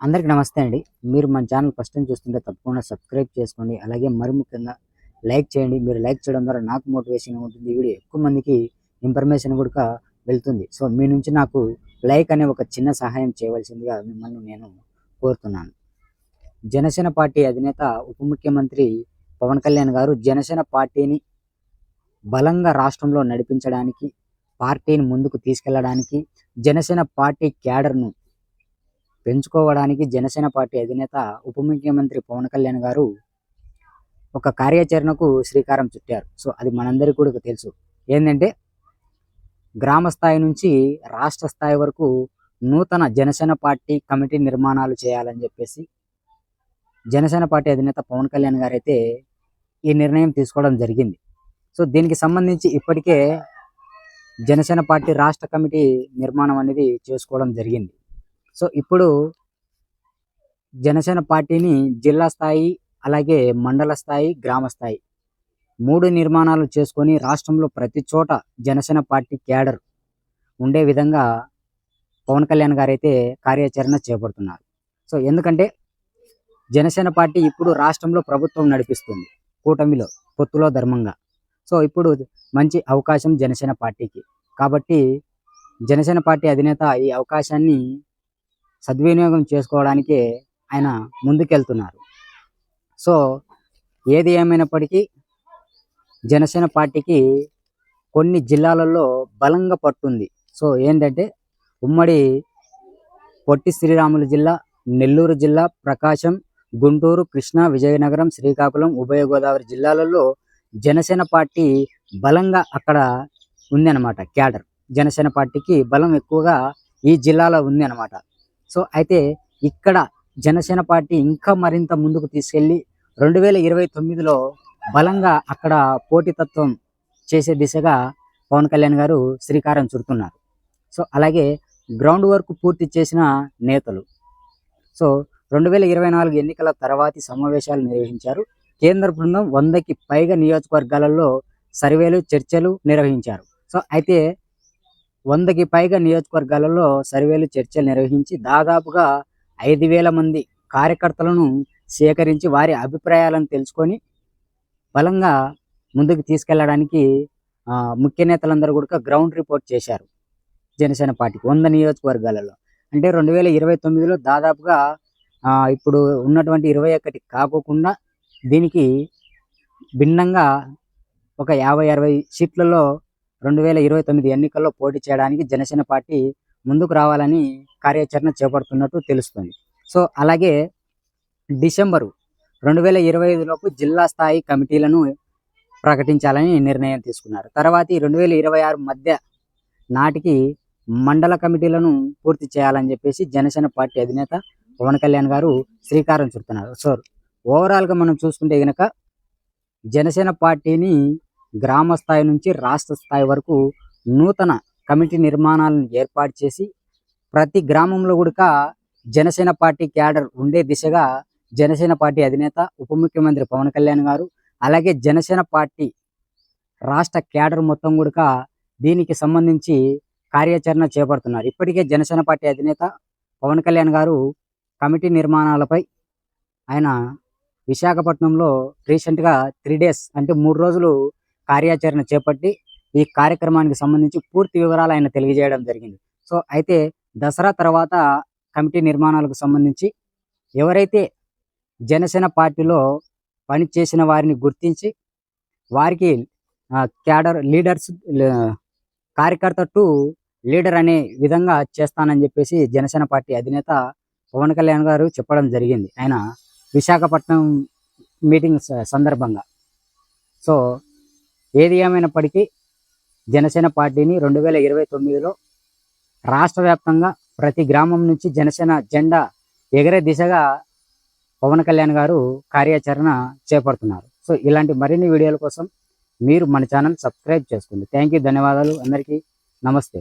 అందరికీ నమస్తే అండి. మీరు మన ఛానల్ ఫస్ట్ టైం చూస్తుంటే తప్పకుండా సబ్స్క్రైబ్ చేసుకోండి. అలాగే మరి ముఖ్యంగా లైక్ చేయండి. మీరు లైక్ చేయడం ద్వారా నాకు మోటివేషన్ ఉంటుంది. వీడియో ఎక్కువ మందికి ఇన్ఫర్మేషన్ కూడా వెళ్తుంది. సో మీ నుంచి నాకు లైక్ అనే ఒక చిన్న సహాయం చేయవలసిందిగా మిమ్మల్ని నేను కోరుతున్నాను. జనసేన పార్టీ అధినేత ఉప ముఖ్యమంత్రి పవన్ కళ్యాణ్ గారు జనసేన పార్టీని బలంగా రాష్ట్రంలో నడిపించడానికి పార్టీని ముందుకు తీసుకెళ్ళడానికి జనసేన పార్టీ క్యాడర్ను పెంచుకోవడానికి జనసేన పార్టీ అధినేత ఉప ముఖ్యమంత్రి పవన్ కళ్యాణ్ గారు ఒక కార్యాచరణకు శ్రీకారం చుట్టారు. సో అది మనందరికీ కూడా తెలుసు. ఏంటంటే గ్రామ స్థాయి నుంచి రాష్ట్ర స్థాయి వరకు నూతన జనసేన పార్టీ కమిటీ నిర్మాణాలు చేయాలని చెప్పేసి జనసేన పార్టీ అధినేత పవన్ కళ్యాణ్ గారు అయితే ఈ నిర్ణయం తీసుకోవడం జరిగింది. సో దీనికి సంబంధించి ఇప్పటికే జనసేన పార్టీ రాష్ట్ర కమిటీ నిర్మాణం అనేది చేసుకోవడం జరిగింది. సో ఇప్పుడు జనసేన పార్టీని జిల్లా స్థాయి అలాగే మండల స్థాయి గ్రామ స్థాయి మూడు నిర్మాణాలు చేసుకొని రాష్ట్రంలో ప్రతి చోట జనసేన పార్టీ క్యాడర్ ఉండే విధంగా పవన్ కళ్యాణ్ గారు అయితే కార్యాచరణ చేపడుతున్నారు. సో ఎందుకంటే జనసేన పార్టీ ఇప్పుడు రాష్ట్రంలో ప్రభుత్వం నడిపిస్తుంది కూటమిలో పొత్తులో ధర్మంగా. సో ఇప్పుడు మంచి అవకాశం జనసేన పార్టీకి. కాబట్టి జనసేన పార్టీ అధినేత ఈ అవకాశాన్ని సద్వినియోగం చేసుకోవడానికి ఆయన ముందుకెళ్తున్నారు. సో ఏది ఏమైనప్పటికీ జనసేన పార్టీకి కొన్ని జిల్లాలలో బలంగా పట్టుంది. సో ఏంటంటే ఉమ్మడి పొట్టి శ్రీరాములు జిల్లా నెల్లూరు జిల్లా ప్రకాశం గుంటూరు కృష్ణా విజయనగరం శ్రీకాకుళం ఉభయ గోదావరి జిల్లాలలో జనసేన పార్టీ బలంగా అక్కడ ఉంది క్యాడర్. జనసేన పార్టీకి బలం ఎక్కువగా ఈ జిల్లాలో ఉంది అన్నమాట సో అయితే ఇక్కడ జనసేన పార్టీ ఇంకా మరింత ముందుకు తీసుకెళ్ళి రెండు వేల ఇరవై తొమ్మిదిలో బలంగా అక్కడ పోటీతత్వం చేసే దిశగా పవన్ కళ్యాణ్ గారు శ్రీకారం చుడుతున్నారు. సో అలాగే గ్రౌండ్ వర్క్ పూర్తి చేసిన నేతలు. సో రెండు వేల ఇరవై నాలుగు ఎన్నికల తర్వాతి సమావేశాలు నిర్వహించారు. కేంద్ర బృందం వందకి పైగా నియోజకవర్గాలలో సర్వేలు చర్చలు నిర్వహించారు. సో అయితే వందకి పైగా నియోజకవర్గాలలో సర్వేలు చర్చలు నిర్వహించి దాదాపుగా ఐదు వేల మంది కార్యకర్తలను సేకరించి వారి అభిప్రాయాలను తెలుసుకొని బలంగా ముందుకు తీసుకెళ్ళడానికి ఆ, ముఖ్య నేతలందరూ కూడా గ్రౌండ్ రిపోర్ట్ చేశారు జనసేన పార్టీకి వంద నియోజకవర్గాలలో. అంటే రెండు వేల ఇరవై తొమ్మిదిలో దాదాపుగా ఆ, ఇప్పుడు ఉన్నటువంటి ఇరవై ఒకటి కాకోకుండా దీనికి భిన్నంగా ఒక యాభై అరవై సీట్లలో రెండు వేల ఇరవై తొమ్మిది ఎన్నికల్లో పోటీ చేయడానికి జనసేన పార్టీ ముందుకు రావాలని కార్యాచరణ చేపడుతున్నట్టు తెలుస్తుంది. సో అలాగే డిసెంబరు రెండు వేల ఇరవై ఐదులోపు జిల్లా స్థాయి కమిటీలను ప్రకటించాలని నిర్ణయం తీసుకున్నారు. తర్వాత రెండు వేల ఇరవై ఆరు మధ్య నాటికి మండల కమిటీలను పూర్తి చేయాలని చెప్పేసి జనసేన పార్టీ అధినేత పవన్ కళ్యాణ్ గారు శ్రీకారం చుడుతున్నారు. సో ఓవరాల్గా మనం చూసుకుంటే కనుక జనసేన పార్టీని గ్రామ స్థాయి నుంచి రాష్ట్ర స్థాయి వరకు నూతన కమిటీ నిర్మాణాలను ఏర్పాటు చేసి ప్రతి గ్రామంలో కూడా జనసేన పార్టీ క్యాడర్ ఉండే దిశగా జనసేన పార్టీ అధినేత ఉప ముఖ్యమంత్రి పవన్ కళ్యాణ్ గారు అలాగే జనసేన పార్టీ రాష్ట్ర క్యాడర్ మొత్తం కూడా దీనికి సంబంధించి కార్యాచరణ చేపడుతున్నారు. ఇప్పటికే జనసేన పార్టీ అధినేత పవన్ కళ్యాణ్ గారు కమిటీ నిర్మాణాలపై ఆయన విశాఖపట్నంలో రీసెంట్గా త్రీ డేస్ అంటే మూడు రోజులు కార్యాచరణ చేపట్టి ఈ కార్యక్రమానికి సంబంధించి పూర్తి వివరాలు ఆయన తెలియజేయడం జరిగింది. సో అయితే దసరా తర్వాత కమిటీ నిర్మాణాలకు సంబంధించి ఎవరైతే జనసేన పార్టీలో పనిచేసిన వారిని గుర్తించి వారికి క్యాడర్ లీడర్స్ కార్యకర్త టు లీడర్ అనే విధంగా చేస్తానని చెప్పేసి జనసేన పార్టీ అధినేత పవన్ కళ్యాణ్ గారు చెప్పడం జరిగింది. ఆయన విశాఖపట్నం మీటింగ్ స- సందర్భంగా. సో ఏది ఏమైనప్పటికీ జనసేన పార్టీని రెండు వేల ఇరవై తొమ్మిదిలో రాష్ట్ర వ్యాప్తంగా ప్రతి గ్రామం నుంచి జనసేన జెండా ఎగరే దిశగా పవన్ కళ్యాణ్ గారు కార్యాచరణ చేపడుతున్నారు. సో ఇలాంటి మరిన్ని వీడియోల కోసం మీరు మన ఛానల్ సబ్స్క్రైబ్ చేసుకోండి. థ్యాంక్ యూ ధన్యవాదాలు. అందరికీ నమస్తే.